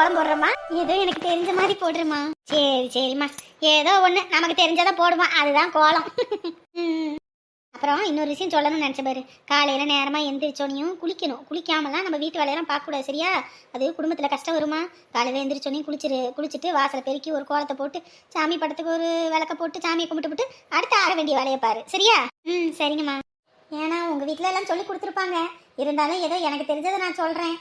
கோலம் போடுறமா ஏதோ எனக்கு தெரிஞ்ச மாதிரி போடுறமா சரி சரிம்மா. ஏதோ ஒண்ணு நமக்கு தெரிஞ்சதை போடுவோம் அதுதான் கோலம். அப்புறம் இன்னொரு விஷயம் சொல்லணும்னு நினச்ச பாரு. நேரமாக நேரமா எந்திரிச்சோனையும் குளிக்கணும். குளிக்காமலாம் நம்ம வீட்டு வேலையெல்லாம் பார்க்கக்கூடாது சரியா? அது குடும்பத்தில் கஷ்டம் வருமா? காலையில் எந்திரிச்சோனையும் குளிச்சிரு குளிச்சுட்டு வாசலை பெருக்கி ஒரு கோலத்தை போட்டு சாமி படத்துக்கு ஒரு விளக்க போட்டு சாமியை கும்பிட்டு போட்டு அடுத்து ஆக வேண்டிய வேலையை பாரு. சரியா? ம் சரிங்கம்மா. ஏன்னா உங்கள் வீட்டில எல்லாம் சொல்லி கொடுத்துருப்பாங்க. இருந்தாலும் ஏதோ எனக்கு தெரிஞ்சதை நான் சொல்கிறேன்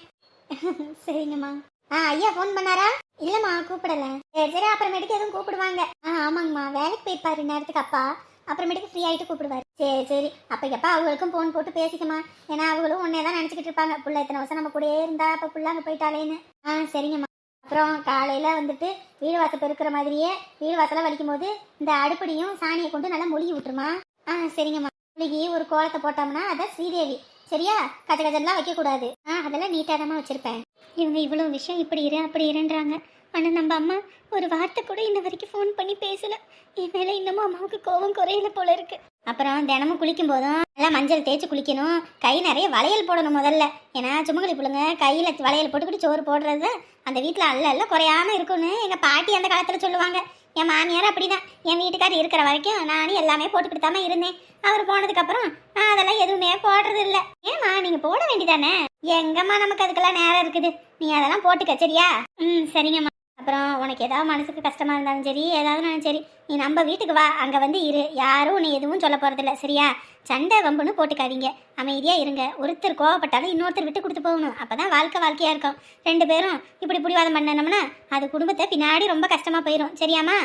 சரிங்கம்மா. ஆ ஐயா ஃபோன் பண்ணாரா? இல்லம்மா கூப்பிடல. சரி சரி அப்புறமேட்டுக்கு எதுவும் கூப்பிடுவாங்க. ஆ ஆமாங்கம்மா வேலைக்கு போயிருப்பாரு நேரத்துக்கு அப்பா. அப்புறமேட்டுக்கு ஃப்ரீ ஆயிட்டு கூப்பிடுவாரு. சரி சரி. அப்ப எப்பா அவங்களுக்கும் ஃபோன் போட்டு பேசிக்கமா ஏன்னா அவங்களும் உன்னே தான் நினச்சிக்கிட்டு இருப்பாங்க. புள்ள இத்தனை வருஷம் நம்ம கூடயே இருந்தா அப்ப புள்ள அங்கே போயிட்டாலேன்னு ஆ சரிங்கம்மா. அப்புறம் காலையில வந்துட்டு வீடு வாசல் பெருக்கிற மாதிரியே வீடு வாசலாம் வலிக்கும் போது இந்த அடுப்படியும் சாணியை கொண்டு நல்லா மொழிகி விட்டுருமா. ஆ சரிங்கம்மா. மொழிகி ஒரு கோலத்தை போட்டோம்னா அதான் ஸ்ரீதேவி. சரியா? கச்ச கச்செல்லாம் வைக்கக்கூடாது. ஆ அதெல்லாம் நீட்டாக தான் வச்சுருப்பேன். இவங்க இவ்வளோ விஷயம் இப்படி இரு அப்படி இருன்றாங்க. ஆனால் நம்ம அம்மா ஒரு வார்த்தை கூட இன்ன வரைக்கும் ஃபோன் பண்ணி பேசல. என் மேலே இன்னமும் அம்மாவுக்கு கோபம் குறையல போல இருக்கு. அப்புறம் தினமும் குளிக்கும் போதும் நல்லா மஞ்சள் தேய்ச்சி குளிக்கணும். கை நிறைய வளையல் போடணும் முதல்ல. ஏன்னா சுமங்கலி பிள்ளைங்க கையில் வளையல் போட்டுக்கிட்டு சோறு போடுறது அந்த வீட்டில் அல்ல அல்ல குறையாம இருக்கும்னு எங்கள் பாட்டி அந்த காலத்தில் சொல்லுவாங்க. என் மாமியார் அப்படிதான். என் வீட்டுக்காரர் இருக்கிற வரைக்கும் நானும் எல்லாமே போட்டுக்கிட்டு தாம இருந்தேன். அவர் போனதுக்கப்புறம் நான் அதெல்லாம் எதுவுமே போடுறது இல்லை. ஏம்மா நீங்கள் போட வேண்டிதானே எங்கம்மா நமக்கு அதுக்கெல்லாம் நேரம் இருக்குது. நீ அதெல்லாம் போட்டுக்க சரியா? ம் சரிங்கம்மா. அப்புறம் உனக்கு ஏதாவது மனசுக்கு கஷ்டமா இருந்தாலும் சரி ஏதாவது சரி நீ நம்ம வீட்டுக்கு வா அங்கே வந்து இரு. யாரும் உன்னை எதுவும் சொல்ல போகிறதில்ல சரியா? சண்டை வம்புன்னு போட்டுக்காதீங்க. அமைதியாக இருங்க. ஒருத்தர் கோவப்பட்டாலும் இன்னொருத்தர் விட்டு கொடுத்து போகணும். அப்போ தான் வாழ்க்கை வாழ்க்கையாக இருக்கும். ரெண்டு பேரும் இப்படி பிடிவாதம் பண்ணனோம்னா அது குடும்பத்தை பின்னாடி ரொம்ப கஷ்டமாக போயிடும் சரியாம்மா?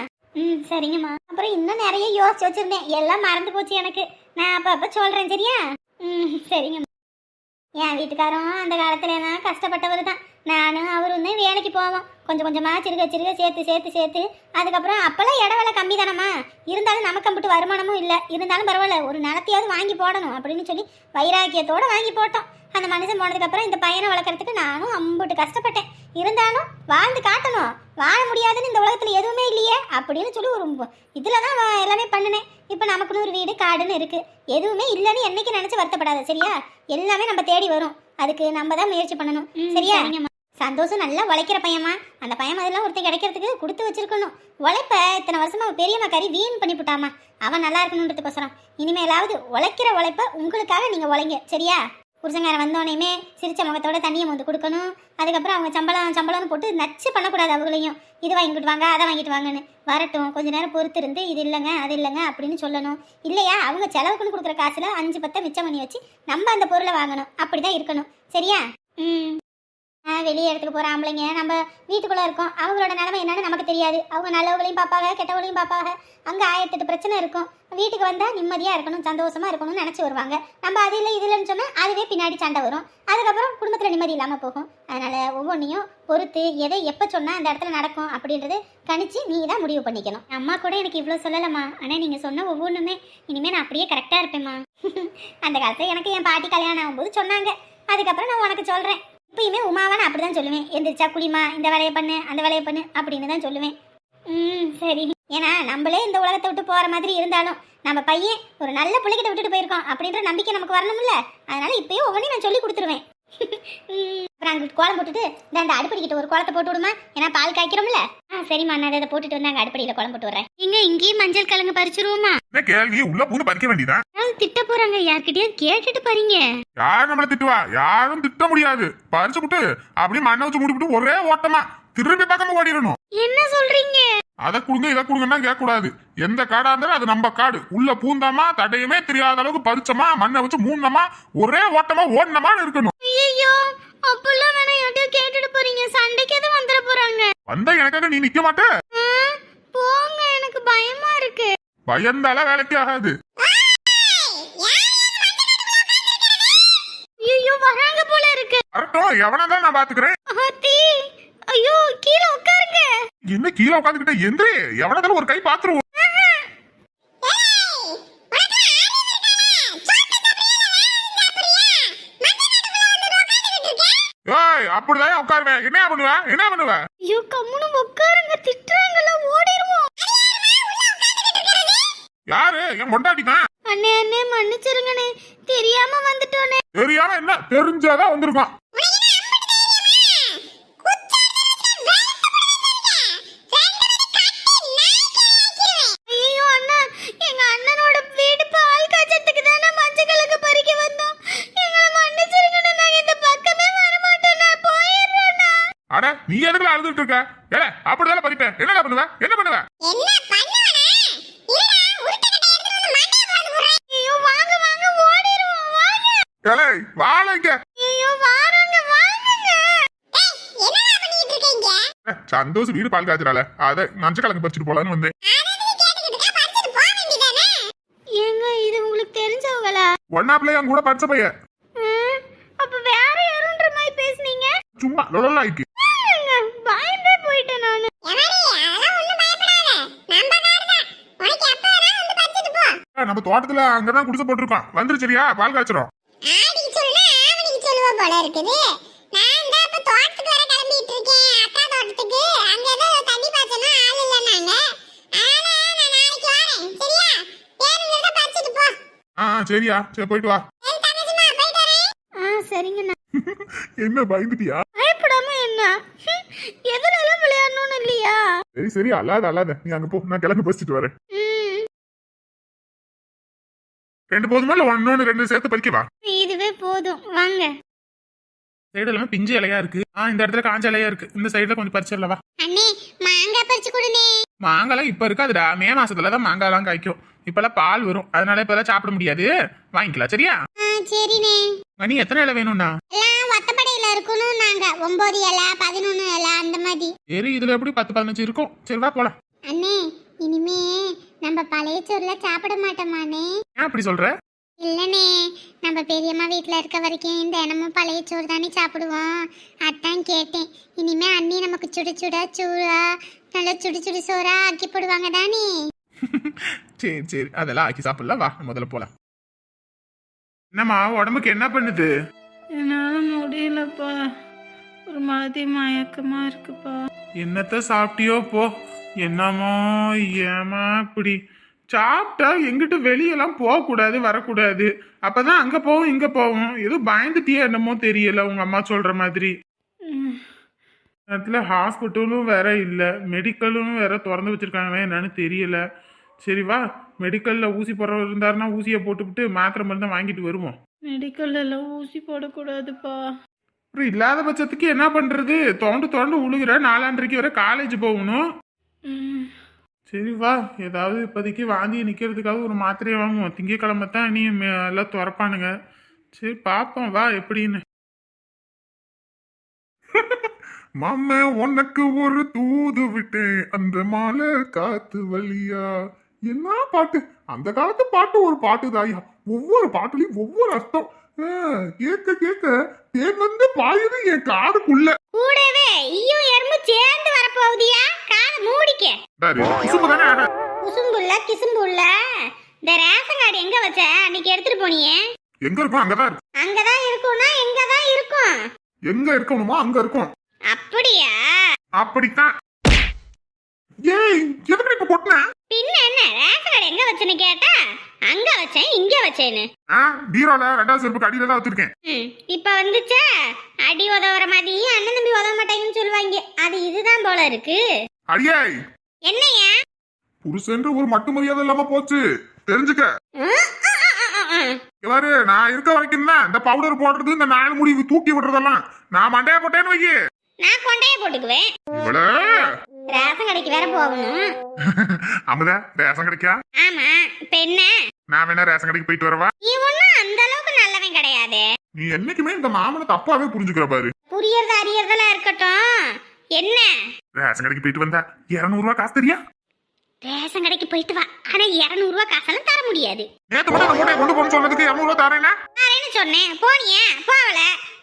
ம் சரிங்கம்மா. அப்புறம் இன்னும் நிறைய யோசிச்சு வச்சுருந்தேன். எல்லாம் மறந்து போச்சு எனக்கு. நான் அப்போ அப்போ சொல்கிறேன் சரியா? ம் சரிங்கம்மா. என் வீட்டுக்காரரும் அந்த காலத்துல எல்லாம் கஷ்டப்பட்டவர் தான் நானும் அவரும் தான் வேலைக்கு போவோம். கொஞ்சம் கொஞ்சமாக சிறுக சிறுக சேர்த்து சேர்த்து சேர்த்து. அதுக்கப்புறம் அப்போல்லாம் இட விலை கம்மி தானம்மா இருந்தாலும் நமக்கு அம்பிட்டு வருமானமும் இல்லை. இருந்தாலும் பரவாயில்ல ஒரு நிலத்தையாவது வாங்கி போடணும் அப்படின்னு சொல்லி வைராக்கியத்தோடு வாங்கி போட்டோம். அந்த மனுஷன் போனதுக்கப்புறம் இந்த பையனை வளர்க்குறதுக்கு நானும் அம்புட்டு கஷ்டப்பட்டேன். இருந்தாலும் வாழ்ந்து காட்டணும். வாழ முடியாதுன்னு இந்த உலகத்தில் எதுவுமே இல்லையே அப்படின்னு சொல்லி ஒரு இதில் தான் எல்லாமே பண்ணினேன். இப்போ நமக்குன்னு ஒரு வீடு காடுன்னு இருக்கு. எதுவுமே இல்லைன்னு என்னைக்கு நினச்சி வருத்தப்படாத சரியா? எல்லாமே நம்ம தேடி வரும். அதுக்கு நம்ம தான் முயற்சி பண்ணணும். சரியா? சந்தோஷம் நல்லா உழைக்கிற பையமா அந்த பையன் மாதிரிலாம் ஒருத்தர் கிடைக்கிறதுக்கு கொடுத்து வச்சிருக்கணும். உழைப்ப இத்தனை வருஷமா அவன் பெரியம்மா கறி வீண் பண்ணி போட்டாமா அவன் நல்லா இருக்கணுன்றதுக்கோசரம் இனிமேலாவது உழைக்கிற உழைப்ப உங்களுக்காக நீங்க உழைங்க. சரியா? புருஷங்காரன் வந்தோடனேமே சிரிச்ச முகத்தோட தண்ணியை வந்து கொடுக்கணும். அதுக்கப்புறம் அவங்க சம்பளம் சம்பளம்னு போட்டு நச்சு பண்ணக்கூடாது அவங்களையும். இது வாங்கிட்டு வாங்க அதை வாங்கிட்டு வாங்கன்னு. வரட்டும் கொஞ்ச நேரம் பொறுத்து இருந்து இது இல்லைங்க அது இல்லைங்க அப்படின்னு சொல்லணும். இல்லையா? அவங்க செலவுக்குன்னு கொடுக்குற காசுல அஞ்சு பத்தை மிச்சம் பண்ணி வச்சு நம்ம அந்த பொருளை வாங்கணும். அப்படிதான் இருக்கணும். சரியா? ம். வெளியே இடத்துக்கு போகிற ஆம்பளைங்க. நம்ம வீட்டுக்குள்ளே இருக்கோம். அவங்களோட நிலைமை என்னன்னு நமக்கு தெரியாது. அவங்க நல்லவங்களையும் பார்ப்பாங்க கெட்டவங்களையும் பார்ப்பாங்க. அங்கே ஆயிரத்தெட்டு பிரச்சனை இருக்கும். வீட்டுக்கு வந்தால் நிம்மதியாக இருக்கணும் சந்தோஷமாக இருக்கணும்னு நினச்சி வருவாங்க. நம்ம அது இல்லை இது இல்லைன்னு சொன்னால் அதுவே பின்னாடி சண்டை வரும். அதுக்கப்புறம் குடும்பத்தில் நிம்மதி இல்லாமல் போகும். அதனால் ஒவ்வொன்றையும் பொறுத்து எதை எப்போ சொன்னால் அந்த இடத்துல நடக்கும் அப்படின்றது கணிச்சு நீ தான் முடிவு பண்ணிக்கணும். அம்மா கூட எனக்கு இவ்வளோ சொல்லலம்மா. ஆனால் நீங்கள் சொன்ன ஒவ்வொன்றுமே இனிமேல் நான் அப்படியே கரெக்டாக இருப்பேம்மா. அந்த காலத்தில் எனக்கு என் பாட்டி கல்யாணம் ஆகும்போது சொன்னாங்க. அதுக்கப்புறம் நான் உனக்கு சொல்கிறேன் எப்பயுமே உமாவை நான் அப்படி தான் சொல்லுவேன். எந்திரிச்சா குளிமா இந்த வேலையை பண்ணு அந்த வேலையை பண்ணு அப்படின்னு தான் சொல்லுவேன். ம் சரி. ஏன்னா நம்மளே இந்த உலகத்தை விட்டு போகிற மாதிரி இருந்தாலும் நம்ம பையன் ஒரு நல்ல பிள்ளைகிட்ட விட்டுட்டு போயிருக்கோம் அப்படின்ற நம்பிக்கை நமக்கு வரணும்ல. அதனால இப்பயும் ஒவ்வொன்றையும் நான் சொல்லி கொடுத்துருவேன். அப்புறம் அங்கிட்டு கோலம் போட்டுட்டு இந்த அந்த அடுப்படிக்கிட்ட ஒரு கோலத்தை போட்டு விடுமா? ஏன்னா பால் காய்க்கிறோம்ல. ஆ சரிம்மா நான் அதை போட்டுட்டு வந்து அங்கே அடுப்படியில் கோலம் போட்டு வரேன் இங்க இங்கேயும் மஞ்சள் கிழங்கு பறிச்சிருவோமா? என்ன கேள்வி உள்ள பூந்து பறிக்க வேண்டியதா? திட்ட போறாங்க யார்கிட்டயும் கேட்டுட்டு பாருங்க யார் நம்மள திட்டுவா? யாரும் திட்ட முடியாது. பறிச்சு விட்டு அப்படியே மண்ணை வச்சு மூடிவிட்டு ஒரே ஓட்டமா திரும்பி பக்கமா ஓடிடணும். என்ன சொல்றீங்க? அதை கொடுங்க இதை கொடுங்கன்னா கேட்க கூடாது எந்த காடா இருந்தாலும் அது நம்ம காடு. உள்ள பூந்தாமா தடையுமே தெரியாத அளவுக்கு பறிச்சமா மண்ணை வச்சு மூணமா ஒரே ஓட்டமா ஓடனமான்னு இருக்கணும். ஐயோ அப்பெல்லாம் வேணா யார்கிட்டயும் கேட்டுட்டு போறீங்க. சண்டைக்கு எதுவும் வந்துட போறாங்க. வந்தா எனக்காக நீ நிக்க மாட்ட. போங்க எனக்கு பயமா இருக்கு. பயந்தால வேலைக்கு ஆகாது. ஐயோ வராங்க போல இருக்கு. வரட்டும் எவனதான் நான் பாத்துக்கிறேன். ஐயோ கீழே உட்காருங்க. என்ன கீழே உட்காந்துக்கிட்ட? எந்திரி எவனதாலும் ஒரு கை பாத்துருவோம் ஏய் அப்படிதான் உட்காருவேன் என்ன பண்ணுவ? என்ன பண்ணுவ? ஐயோ கம்முனு உட்காருங்க. திட்டுறாங்கல்ல ஓடிடுவோம் யாரு? என் பொண்டாட்டி தான் அண்ணே அண்ணே மன்னிச்சிருங்கண்ணே. தெரியாம வந்துட்டோனே தெரியாம என்ன? தெரிஞ்சாதான் வந்திருக்கான். சமாச்சாரத்துக்கு தானே மஞ்சளுக்கு பறிக்க வந்தோம். எங்களை மன்னிச்சிருங்கண்ணா. நாங்க இந்த பக்கமே வர மாட்டோம்ண்ணா போயிடுறோம்ண்ணா. அட நீ எதுக்குல அழுதுட்டு இருக்க? ஏல அப்படிதான் பறிப்ப. என்னடா பண்ணுவ? என்ன பண்ணுவ? என்ன ஏலே சந்தோஷ் வீடு பால் காய்ச்சறால அதை மஞ்சள் கலங்க பறிச்சிட்டு போலான்னு வந்து ஒன்னாப்ல என் கூட படிச்ச பையன். அப்ப வேற யாருன்ற மாதிரி பேசுனீங்க? சும்மா லொலலாய்க்கு பயந்தே போயிட்டேன் நானு. நம்ம தோட்டத்துல அங்கதான் குடிசை போட்டிருக்கோம். வந்துரு சரியா பால் காய்ச்சறோம் போல இருக்குது. நான் தான் இப்ப தோட்டத்துக்கு வர கிளம்பிட்டு இருக்கேன். அக்கா தோட்டத்துக்கு. அங்க ஏதோ தண்ணி பாய்ச்சணும் ஆள் இல்லைன்னாங்க. அதனால நான் நாளைக்கு வரேன். சரியா? பேருந்துல பறிச்சிட்டு போ. ஆ சரியா. சரி போயிட்டு வா. ஆ சரிங்கண்ணா என்ன பயந்துட்டியா? பயப்படாம என்ன? விளையாடணும்னு இல்லையா? சரி சரி அல்லாத அல்லாத நீ அங்க போ. நான் கிளம்பி பறிச்சுட்டு வரேன். ரெண்டு போதுமா? இல்ல ஒன்னொன்னு ரெண்டு சேர்த்து பறிக்கவா இதுவே போதும். வாங்க. சைடு எல்லாம் பிஞ்சு இலையா இருக்கு. ஆ இந்த இடத்துல காஞ்ச இலையா இருக்கு. இந்த சைடுல கொஞ்சம் பறிச்சிடலவா அண்ணே மாங்காய் பறிச்சு கொடுனே மாங்காலாம் இப்ப இருக்காதுடா. மே மாசத்துல தான் மாங்காலாம் காய்க்கும். இப்பெல்லாம் பால் வரும். அதனால இப்பெல்லாம் சாப்பிட முடியாது. வாங்கிக்கலாம் சரியா? சரிண்ணே. மணி எத்தனை இலை எல்லாம் ஒத்தப்படையில இருக்கணும் நாங்க ஒன்பது இலை பதினொன்னு இலை அந்த மாதிரி. சரி இதுல எப்படி பத்து பதினஞ்சு இருக்கும்? சரி வா போலாம். அண்ணே இனிமே நம்ம பழைய சோறுல சாப்பிட மாட்டோமாண்ணே. ஏன் அப்படி சொல்ற? இல்லனே நம்ம பெரியம்மா வீட்ல இருக்க வரைக்கும் தினமும் பழைய சோறு தானே சாப்பிடுவோம். அதான் கேட்டேன். இனிமே அண்ணி நமக்கு சுட சுட சூடா நல்லா சுடு சுடு சோறா ஆக்கி போடுவாங்க தானே? சரி சரி. அதெல்லாம் ஆக்கி சாப்பிடலாம். வா முதல்ல போலாம். என்னம்மா உடம்புக்கு என்ன பண்ணுது? என்னால் முடியலப்பா. ஒரு மாதிரி மயக்கமா இருக்குப்பா. என்னத்த சாப்பிட்டியோ போ. என்னமோ ஏமா இப்படி. சாப்பிட்டா எங்கிட்ட வெளியெல்லாம் போகக்கூடாது வரக்கூடாது. அப்பதான் அங்க போவோம் இங்க போவோம். ஏதோ பயந்துட்டியே என்னமோ தெரியல உங்க அம்மா சொல்ற மாதிரி. நேரத்துல ஹாஸ்பிட்டலும் வேற இல்ல. மெடிக்கலும் வேற திறந்து வச்சிருக்காங்களே என்னன்னு தெரியல. சரி வா மெடிக்கல்ல ஊசி போடுறவர் இருந்தாருன்னா ஊசியை போட்டுவிட்டு மாத்திரை மருந்தை வாங்கிட்டு வருவோம். மெடிக்கல்ல எல்லாம் ஊசி போடக்கூடாதுப்பா. அப்புறம் இல்லாத பட்சத்துக்கு என்ன பண்றது? தோண்டு தோண்டு உழுகுற நாலாண்டரைக்கு வரை காலேஜ் போகணும். ம், சரி வா ஏதாவது இப்போதைக்கு வாந்தி நிக்கிறதுக்காக ஒரு மாத்திரையை வாங்குவோம். திங்கக்கிழமை தான் நீ எல்லாம் திறப்பானுங்க. சரி பார்ப்போம் வா எப்படின்னு. மாம உனக்கு ஒரு தூது விட்டேன். அந்த மாலை காத்து வழியா. என்ன பாட்டு? அந்த காலத்து பாட்டு ஒரு பாட்டு தாயா ஒவ்வொரு பாட்டுலயும் ஒவ்வொரு அர்த்தம். கேட்க கேட்க தேன் வந்து பாயுது என் காதுக்குள்ள. கூடவே ஈயும் எறும்பு சேர்ந்து வரப்போகுதியா? காதை மூடிக்க. குசும்பு தானே? ஆட. குசும்புள்ள கிசும்புள்ள இந்த ரேஷன் கார்டு எங்க வச்ச? அன்னைக்கு எடுத்துட்டு போனியே. எங்க இருக்கும் அங்கதான் இருக்கும் அங்கதான் இருக்கும்னா எங்கதான் இருக்கும்? எங்க இருக்கணுமோ அங்க இருக்கும். அப்படியா? அப்படித்தான். ஏய் எதுக்கு இப்ப கொட்டின? பின்ன என்ன ரேஷன் எங்க வச்சேன்னு கேட்டா அங்க வச்சேன் இங்க வச்சேன்னு. ஆ பீரோல ரெண்டாவது செருப்புக்கு அடியில தான் வச்சிருக்கேன். ம், இப்ப வந்துச்சா? அடி உதவுற மாதிரி அண்ணன் தம்பி உதவ மாட்டாங்கன்னு சொல்லுவாங்க. அது இதுதான் போல இருக்கு. அடியே என்னையா? புருஷன்ற ஒரு மட்டு மரியாதை இல்லாம போச்சு. தெரிஞ்சுக்க. இங்க பாரு நான் இருக்க வரைக்கும் தான் இந்த பவுடர் போடுறது இந்த நாலு முடி தூக்கி விடுறதெல்லாம். நான் மண்டைய போட்டேன்னு வைக்கி நான் கொண்டையே போட்டுக்குவேன். ரேஷன் கடைக்கு வேற போகணும். அமுதா ரேஷன் கிடைக்கா? ஆமா இப்ப என்ன? நான் வேணா ரேஷன் கடைக்கு போயிட்டு வரவா? நீ ஒண்ணும் அந்த அளவுக்கு நல்லவன் கிடையாது. நீ என்னைக்குமே இந்த மாமனை தப்பாவே புரிஞ்சுக்கிற பாரு. புரியறது அறியறதெல்லாம் இருக்கட்டும். என்ன? ரேஷன் கடைக்கு போயிட்டு வந்தா இருநூறு ரூபா காசு தெரியா? ரேஷன் கடைக்கு போயிட்டு வா. ஆனா இருநூறு ரூபாய் காசெல்லாம் தர முடியாது. நேத்து மட்டும் அந்த மூட்டையை கொண்டு போன்னு சொன்னதுக்கு இருநூறு ரூபா தரேன்னா? தரேன்னு சொன்னேன். போனியா போகல.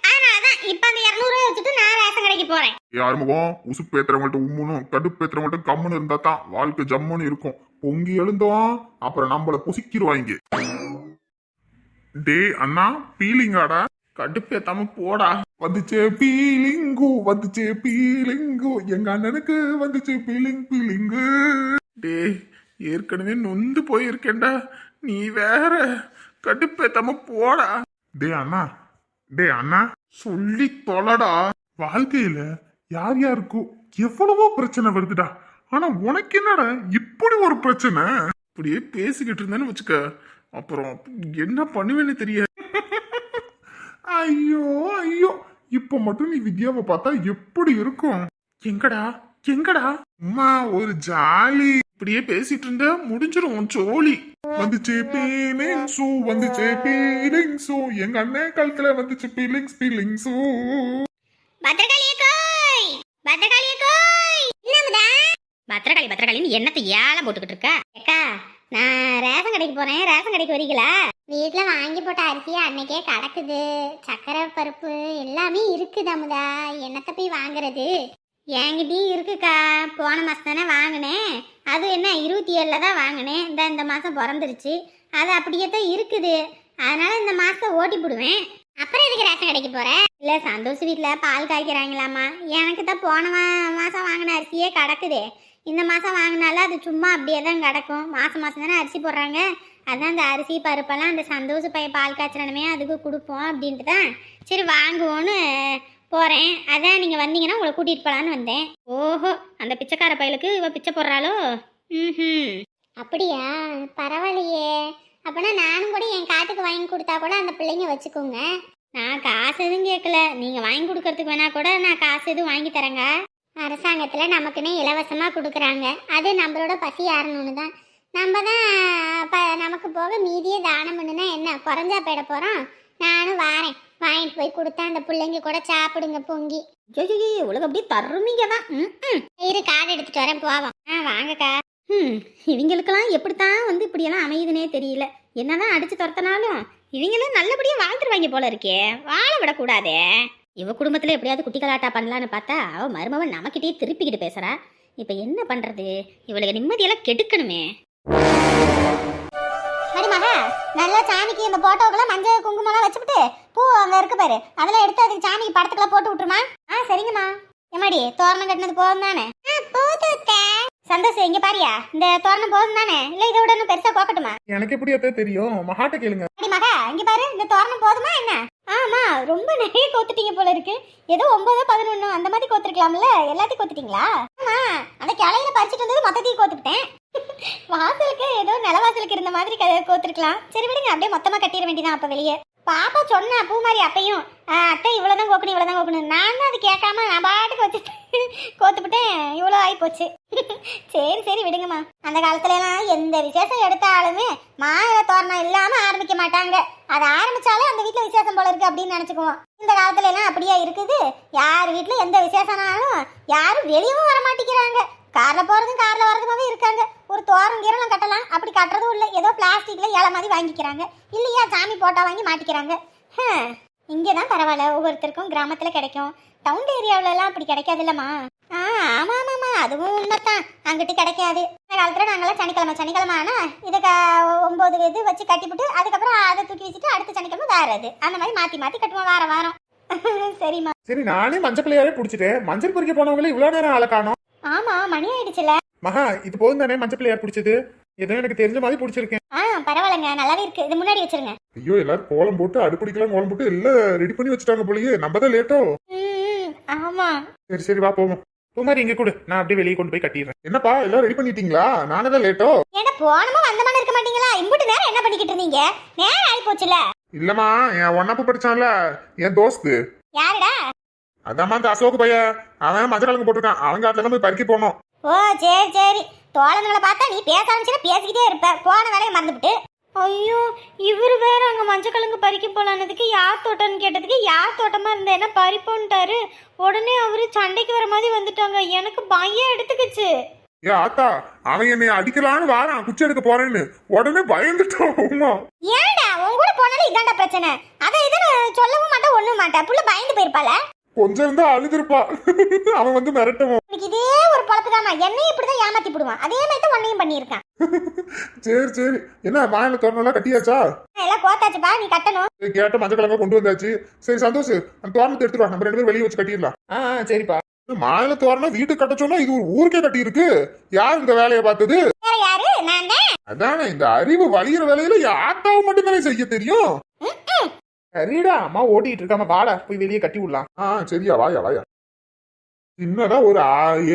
அதனாலதான் இப்ப அந்த இருநூறு ரூபாய் வச்சுட்டு நான் ரேஷன் கடைக்கு போறேன் யாருமுகம் உசுப்பு ஏத்துறவங்கள்ட்ட உம்முனும் கடுப்பு ஏத்துறவங்கள்ட்ட கம்முன்னு இருந்தா தான் வாழ்க்கை ஜம்முன்னு இருக்கும். பொங்கி எழுந்தோம் அப்புறம் நம்மள புசிக்கிருவாங்க. டே அண்ணா பீலிங்காடா கடுப்பு ஏத்தாம போடா. வந்துச்சே பீலிங்கு வந்துச்சே பீலிங்கு எங்க அண்ணனுக்கு வந்துச்சு பீலிங் பீலிங்கு டே ஏற்கனவே நொந்து போயிருக்கேன்டா. நீ வேற கடுப்பு ஏத்தாம போடா. டே அண்ணா. டே அண்ணா. சொல்லி தொலைடா. வாழ்க்கையில யார் யாருக்கும் எவ்வளவோ பிரச்சனை வருதுடா. ஆனா உனக்கு என்னடா இப்படி ஒரு பிரச்சனை? இப்படியே பேசிக்கிட்டு இருந்தேன்னு வச்சுக்க. அப்புறம் என்ன பண்ணுவேன்னு தெரியாது ஐயோ ஐயோ. இப்ப மட்டும் நீ வித்யாவை பார்த்தா எப்படி இருக்கும்? எங்கடா? எங்கடா? அம்மா ஒரு ஜாலி. இப்படியே பேசிட்டு இருந்த முடிஞ்சிரும் உன் ஜோலி. வந்துச்சு பீலிங் சூ வந்துச்சு பீலிங் சூ எங்க அண்ணன் கழுத்துல வந்துச்சு பீலிங்ஸ் பீலிங் சூ பத்திரகாளியே கோய் பத்திரகாளியே கோய் என்னமுதா பத்திரகாளி பத்திரகாளின்னு என்னத்தை ஏலம் போட்டுக்கிட்டு இருக்க? அக்கா நான் ரேஷன் கடைக்கு போறேன். ரேஷன் கடைக்கு வரீங்களா வீட்ல வாங்கி போட்ட அரிசி அன்னைக்கே கிடக்குது சக்கரை பருப்பு எல்லாமே இருக்குது அமுதா என்னத்தை போய் வாங்குறது? என்கிட்டயும் இருக்குக்கா. போன மாதம் தானே வாங்கினேன். அது என்ன இருபத்தி ஏழில் தான் வாங்கினேன். இந்த இந்த மாதம் பிறந்துருச்சு. அது அப்படியே தான் இருக்குது. அதனால இந்த மாதத்தை ஓட்டி போடுவேன். அப்புறம் எதுக்கு ரேஷன் கடைக்கு போகிறேன் இல்லை சந்தோஷ் வீட்டில் பால் காய்க்கிறாங்களாம்மா. எனக்கு தான் போன மா- மாதம் வாங்கின அரிசியே கிடக்குதே. இந்த மாதம் வாங்கினாலும் அது சும்மா அப்படியே தான் கிடக்கும். மாதம் மாதம் தானே அரிசி போடுறாங்க. அதான் அந்த அரிசி பருப்பெல்லாம் அந்த சந்தோஷ பைய பால் காய்ச்சறனமே அதுக்கு கொடுப்போம் அப்படின்ட்டு தான். சரி வாங்குவோன்னு போறேன். அதான் நீங்க வந்தீங்கன்னா உங்களை கூட்டிட்டு போலான்னு வந்தேன். ஓஹோ அந்த பிச்சைக்கார பயலுக்கு இவ பிச்சை போடுறாளோ? ம் அப்படியா? பரவாயில்லையே. அப்பனா நானும் கூட என் காட்டுக்கு வாங்கி கொடுத்தா கூட அந்த பிள்ளைங்க வச்சுக்கோங்க. நான் காசு எதுவும் கேட்கல. நீங்க வாங்கி கொடுக்கறதுக்கு வேணா கூட நான் காசு எதுவும் வாங்கி தரேங்க. அரசாங்கத்துல நமக்குன்னு இலவசமா கொடுக்குறாங்க. அது நம்மளோட பசி ஆறணும்னு தான். நம்ம தான் ப- நமக்கு போக மீதியே தானம் பண்ணுனா என்ன குறைஞ்சா போயிட போறோம்? நானும் வாரேன். வாங்கிட்டு போய் கொடுத்தா அந்த பிள்ளைங்க கூட சாப்பிடுங்க பொங்கி. உலக அப்படியே தருமீங்க தான் இரு கார்டு எடுத்துட்டு வரேன் போவோம் ஆ வாங்கக்கா. ம் இவங்களுக்கெல்லாம் எப்படித்தான் வந்து இப்படியெல்லாம் அமையுதுனே தெரியல. என்னதான் அடிச்சு துரத்தினாலும் இவங்களும் நல்லபடியா வாழ்ந்துருவாங்க போல இருக்கே. வாழ விடக்கூடாதே. இவ குடும்பத்துல எப்படியாவது குட்டி கலாட்டா பண்ணலான்னு பார்த்தா அவ மருமவன் நமக்கிட்டே திருப்பிக்கிட்டு பேசுறா. இப்ப என்ன பண்றது? இவளுக்கு நிம்மதியெல்லாம் கெடுக்கணுமே. மருமக நல்லா சாமிக்கு இந்த போட்டோக்கெல்லாம் மஞ்சள் குங்குமம்லாம் வச்சுக்கிட்டு பூ அங்க இருக்கு பாரு. அதெல்லாம் எடுத்து அதுக்கு சாமிக்கு படத்துக்கெல்லாம் போட்டு விட்டுருமா? ஆ சரிங்கம்மா. எம்மாடி தோரணம் கட்டினது போதும் தானே சந்தோஷம் இங்க பாரியா. இந்த தோரணம் போதும் தானே இல்ல இதை விட பெருசா கோக்கட்டுமா? எனக்கு எப்படி தெரியும்? மகாட்ட கேளுங்க. மகா இங்க பாரு இந்த தோரணம் போதுமா என்ன? ஆமா ரொம்ப நிறைய கோத்துட்டீங்க போல இருக்கு. ஏதோ ஒன்பதோ பதினொன்னு அந்த மாதிரி கோத்துருக்கலாம்ல? எல்லாத்தையும் கோத்துட்டீங்களா? ஆமா அந்த கிளையில பறிச்சிட்டு வந்தது மொத்தத்தையும் கோத்துக்கிட்டேன் வாசலுக்கு ஏதோ நிலவாசலுக்கு இருந்த மாதிரி க- கோத்துருக்கலாம். சரி விடுங்க அப்படியே மொத்தமா கட்டிட வேண்டியதான் அப்ப வெளியே. பாப்பா சொன்னா பூ மாதிரி அப்பையும் "ஆ, அத்தை இவ்வளவுதான் கோக்கணும் இவ்வளவுதான் கோக்கணும். நான் தான் அது கேட்காம நான் பாட்டுக்கு வச்சுட்டு கோத்துப்பிட்டேன். இவ்வளோ ஆயிப்போச்சு. சரி சரி விடுங்கம்மா. அந்த காலத்துலலாம் எந்த விசேஷம் எடுத்தாலுமே மாயில தோரணம் இல்லாமல் ஆரம்பிக்க மாட்டாங்க. அது ஆரம்பிச்சாலே அந்த வீட்டில் விசேஷம் போல இருக்கு அப்படின்னு நினச்சிக்குவோம். இந்த காலத்துல எல்லாம் இருக்குது? யார் வீட்டில் எந்த விசேஷம்னாலும் யாரும் வெளியவும் வர மாட்டேங்கிறாங்க காரில் போகிறதும் காரில் வரதுமாவே இருக்காங்க. ஒரு தோரம் கீரலாம் கட்டலாம். அப்படி கட்டுறதும் இல்லை. ஏதோ பிளாஸ்டிக்கில் இலை மாதிரி வாங்கிக்கிறாங்க. இல்லையா சாமி போட்டால் வாங்கி மாட்டிக்கிறாங்க. இங்கே தான் பரவாயில்ல. ஒவ்வொருத்தருக்கும் கிராமத்தில் கிடைக்கும். டவுன் ஏரியாவிலலாம் அப்படி கிடைக்காது இல்லம்மா ஆ ஆமாம் ஆமாம்மா அதுவும் உண்மைத்தான் அங்கிட்டு கிடைக்காது. இந்த காலத்தில் நாங்களாம் சனிக்கிழமை சனிக்கிழமை ஆனால் இதை க ஒம்பது இது வச்சு கட்டிவிட்டு அதுக்கப்புறம் அதை தூக்கி வச்சுட்டு அடுத்த சனிக்கிழமை வேறு இது அந்த மாதிரி மாற்றி மாற்றி கட்டுவோம் வாரம் வாரம். சரிம்மா. சரி நானே மஞ்சள் பிள்ளையாரே பிடிச்சிட்டேன். மஞ்சள் பொறிக்க போனவங்களே இவ்வளோ நேரம் ஆளை காணும். ஆமாம் மணி ஆயிடுச்சுல. மகா இது போதும் தானே மஞ்சள் பிள்ளையார் பிடிச்சது? ஏதோ எனக்கு தெரிஞ்ச மாதிரி பிடிச்சிருக்கேன். ஆ பரவாயில்லைங்க. நல்லாவே இருக்கு. இது முன்னாடி வச்சிருங்க. ஐயோ எல்லாரும் கோலம் போட்டு அடுப்படிக்கெல்லாம் கோலம் போட்டு எல்லாம் ரெடி பண்ணி வச்சுட்டாங்க போலயே. நம்ம தான் லேட்டோ ம் ஆமாம் சரி சரி வா போவோம். பூமாரி இங்க கொடு. நான் அப்படியே வெளியே கொண்டு போய் கட்டிடுறேன். என்னப்பா எல்லாம் ரெடி பண்ணிட்டீங்களா? நானே தான் லேட்டோ ஏன்டா போனமா வந்தமான இருக்க மாட்டீங்களா? இம்புட்டு நேரம் என்ன பண்ணிக்கிட்டு இருந்தீங்க? நேரம் ஆகி போச்சுல இல்லம்மா என் ஒன்னப்பு படிச்சான்ல. என் தோஸ்து. யாருடா? அதாம்மா இந்த அசோக் பைய. அவன் மஞ்சள் கலங்கு போட்டிருக்கான். அவங்க காட்டுல தான் போய் பறிக்க போனோம் ஓ சரி சரி. தோழங்களை பார்த்தா நீ பேச ஆரம்பிச்சுன்னா பேசிக்கிட்டே இருப்ப. போன வேலையை மறந்துவிட்டு. ஐயோ இவர் வேற அங்க மஞ்சள் கிழங்கு பறிக்க போலானதுக்கு யார் தோட்டம்னு கேட்டதுக்கு யார் தோட்டமா இருந்தா என்ன பறிப்போன்ட்டாரு. உடனே அவரு சண்டைக்கு வர மாதிரி வந்துட்டாங்க. எனக்கு பயம் எடுத்துக்கிச்சு. ஏ ஆத்தா அவன் என்னை அடிக்கலான்னு வாரான். குச்சி எடுக்க போறேன்னு. உடனே பயந்துட்டோம் ஏன்டா? உன் கூட போனாலும் இதான்டா பிரச்சனை. அதை இதுன்னு சொல்லவும் மாட்டா ஒண்ணும் மாட்டா. புள்ள பயந்து போயிருப்பால கொஞ்சம் இருந்தா அழுதுருப்பா அவன் வந்து மிரட்டவும் உனக்கு இதே ஒரு பொழப்பு என்னையும் இப்படிதான் ஏமாத்தி போடுவான் அதே மாதிரி தான் உன்னையும் பண்ணியிருக்கான். சரி சரி. என்ன மாயில தோரணெல்லாம் கட்டியாச்சா? எல்லாம் கோத்தாச்சுப்பா. நீ கட்டணும். கேட்ட மஞ்சள் கலங்க கொண்டு வந்தாச்சு. சரி சந்தோஷ் அந்த தோரணத்தை எடுத்துட்டு வா. நம்ம ரெண்டு பேரும் வெளியே வச்சு கட்டிடலாம். ஆ சரிப்பா. மாயில தோரணம் வீட்டுக்கு கட்ட சொன்னா இது ஒரு ஊருக்கே கட்டி இருக்கு யார் இந்த வேலையை பார்த்தது? அதானே இந்த அறிவு வழியிற வேலையில யாத்தாவும் மட்டும் தானே செய்ய தெரியும்? சரிடா அம்மா ஓட்டிட்டு இருக்காம வாடா போய் வெளியே கட்டி விடலாம். ஆ சரியா வாயா வாயா. சின்னதா ஒரு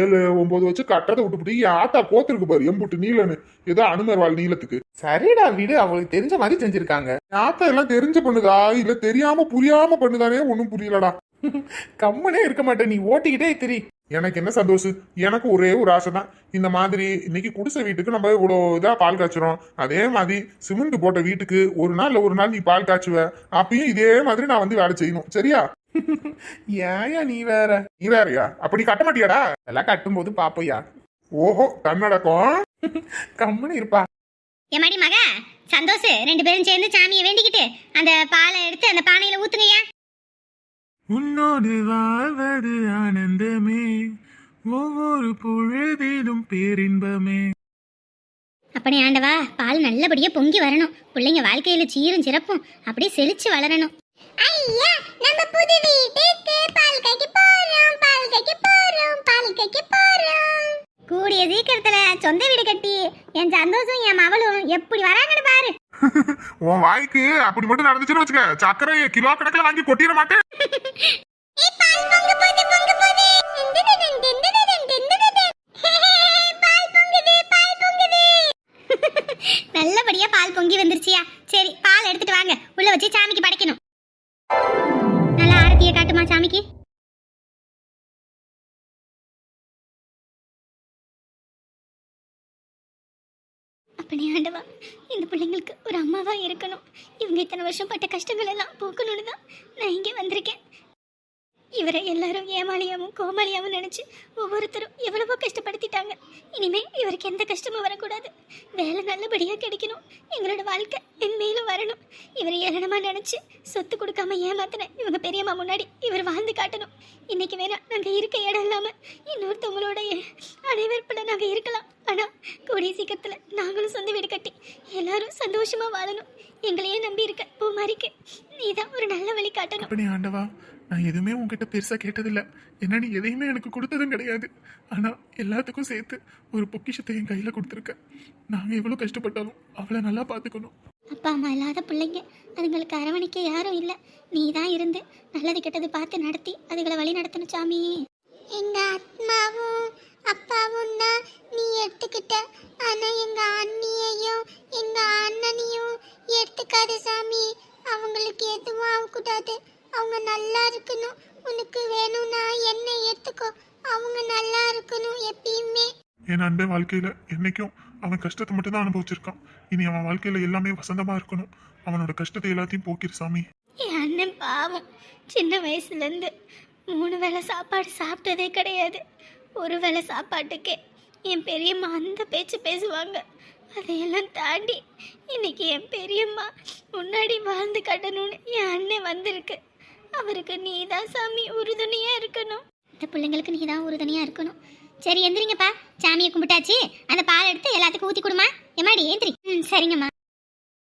ஏழு ஒன்பது வச்சு கட்டத்தை விட்டுப்புட்டு என் ஆத்தா கோத்திருக்கு பாரு எம்புட்டு நீலன்னு. ஏதோ அனுமர் வாழ் நீளத்துக்கு சரிடா வீடு அவளுக்கு தெரிஞ்ச மாதிரி செஞ்சிருக்காங்க. ஆத்தா எல்லாம் தெரிஞ்சு பண்ணுதா? இல்ல தெரியாம புரியாம பண்ணுதானே? ஒண்ணும் புரியலடா. கம்மனே இருக்க மாட்டேன் நீ ஓட்டிக்கிட்டே திரி. எனக்கு என்ன சந்தோஷம்? எனக்கு ஒரே ஒரு ஆசை தான் இந்த மாதிரி இன்னைக்கு குடிசை வீட்டுக்கு நம்ம இவ்வளோ இதா பால் காய்ச்சுறோம். அதே மாதிரி சிமெண்ட் போட்ட வீட்டுக்கு ஒரு நாள் ஒரு நாள் நீ பால் காய்ச்சுவ. அப்பயும் இதே மாதிரி நான் வந்து வேலை செய்யணும். சரியா? ஏயா நீ வேற? நீ வேறயா? அப்படி கட்ட மாட்டியாடா? எல்லாம் கட்டும்போது பாப்போயா ஓஹோ தன்னடக்கம் கம்மனு இருப்பா. எம்மாடி மக சந்தோஷ் ரெண்டு பேரும் சேர்ந்து சாமியை வேண்டிக்கிட்டு அந்த பாலை எடுத்து அந்த பானையில ஊத்துங்கய்யா. உன்னோடு வாழ்வது ஆனந்தமே. ஒவ்வொரு பொழுதிலும் பேரின்பமே. அப்பனே ஆண்டவா பால் நல்லபடியா பொங்கி வரணும். பிள்ளைங்க வாழ்க்கையில சீரும் சிறப்பும் அப்படியே செழிச்சு வளரணும். ஐயா நம்ம புது வீட்டுக்கு பால் கைக்கு போறோம் பால் கைக்கு போறோம் பால் கைக்கு போறோம். கூடிய சீக்கிரத்துல சொந்த வீடு கட்டி என் சந்தோஷம் என் மவளும் எப்படி வராங்கன்னு பாரு. உன் வாய்க்கு அப்படி மட்டும் நடந்துச்சுன்னு வச்சுக்க சக்கரை கிலோ கணக்குல வாங்கி கொட்டிட மாட்டேன். நல்லபடியா பால் பொங்கி வந்துருச்சியா. சரி பால் எடுத்துட்டு வாங்க. உள்ள வச்சு சாமிக்கு படைக்கணும். நல்லா ஆரத்திய காட்டுமா சாமிக்கு? அப்பனே ஆண்டவா இந்த பிள்ளைங்களுக்கு ஒரு அம்மாவாக இருக்கணும். இவங்க இத்தனை வருஷம் பட்ட கஷ்டங்கள் எல்லாம் போக்கணும்னு தான் நான் இங்கே வந்திருக்கேன். இவரை எல்லாரும் ஏமாளியாவும் கோமாளியாவும் நினச்சி ஒவ்வொருத்தரும் எவ்வளவோ கஷ்டப்படுத்திட்டாங்க. இனிமே இவருக்கு எந்த கஷ்டமும் வரக்கூடாது. வேலை நல்லபடியாக கிடைக்கணும். எங்களோட வாழ்க்கை என் மேலும் வரணும். இவரை ஏளனமாக நினச்சி சொத்து கொடுக்காம ஏமாத்தின இவங்க பெரியம்மா முன்னாடி இவர் வாழ்ந்து காட்டணும். இன்னைக்கு வேணா நாங்கள் இருக்க இடம் இல்லாமல் இன்னொருத்தவங்களோட அனைவருப்பில் நாங்கள் இருக்கலாம். ஆனால் கூடிய சீக்கிரத்தில் நாங்களும் சொந்த வீடு கட்டி எல்லாரும் சந்தோஷமாக வாழணும். எங்களையே நம்பி இருக்க பூமாரிக்கு நீதான் ஒரு நல்ல வழி காட்டணும். நான் எதுவுமே உன்கிட்ட பெருசா கேட்டதில்ல. என்ன நீ எதையுமே எனக்கு கொடுத்ததும் கிடையாது. ஆனா எல்லாத்துக்கும் சேர்த்து ஒரு பொக்கிஷத்தை என் கையில கொடுத்துருக்க. நாங்க எவ்வளவு கஷ்டப்பட்டாலும் அவளை நல்லா பாத்துக்கணும். அப்பா அம்மா இல்லாத பிள்ளைங்க. அதுங்களுக்கு அரவணைக்க யாரும் இல்லை. நீ தான் இருந்து நல்லது கெட்டது பார்த்து நடத்தி அதுகளை வழி நடத்தணும் சாமி. எங்க அம்மாவும் அப்பாவும் தான் நீ எடுத்துக்கிட்ட. ஆனா எங்க அண்ணியையும் எங்க அண்ணனையும் எடுத்துக்காத சாமி. அவங்களுக்கு எதுவும் ஆகக்கூடாது. அவங்க நல்லா இருக்கணும். உனக்கு வேணும்னா என்ன எடுத்துக்கோ அவங்க நல்லா இருக்கணும் எப்பயுமே. என் அன்பன் வாழ்க்கையில என்னைக்கும் அவன் கஷ்டத்தை மட்டும் தான் அனுபவிச்சிருக்கான். இனி அவன் வாழ்க்கையில எல்லாமே வசந்தமா இருக்கணும். அவனோட கஷ்டத்தை எல்லாத்தையும் போக்கிரு சாமி. என் அண்ணன் பாவம். சின்ன வயசுலேருந்து மூணு வேளை சாப்பாடு சாப்பிட்டதே கிடையாது. ஒரு வேளை சாப்பாட்டுக்கே என் பெரியம்மா அந்த பேச்சு பேசுவாங்க. அதையெல்லாம் தாண்டி இன்னைக்கு என் பெரியம்மா முன்னாடி வாழ்ந்து கட்டணும்னு என் அண்ணன் வந்திருக்கு. அவருக்கு நீ தான் சாமி உறுதுணையாக இருக்கணும். இந்த பிள்ளைங்களுக்கு நீ தான் உறுதுணையாக இருக்கணும். சரி எந்திரிங்கப்பா. சாமியை கும்பிட்டாச்சு. அந்த பால் எடுத்து எல்லாத்துக்கும் ஊற்றி கொடுமா. எம்மாடி ஏந்திரி ம் சரிங்கம்மா.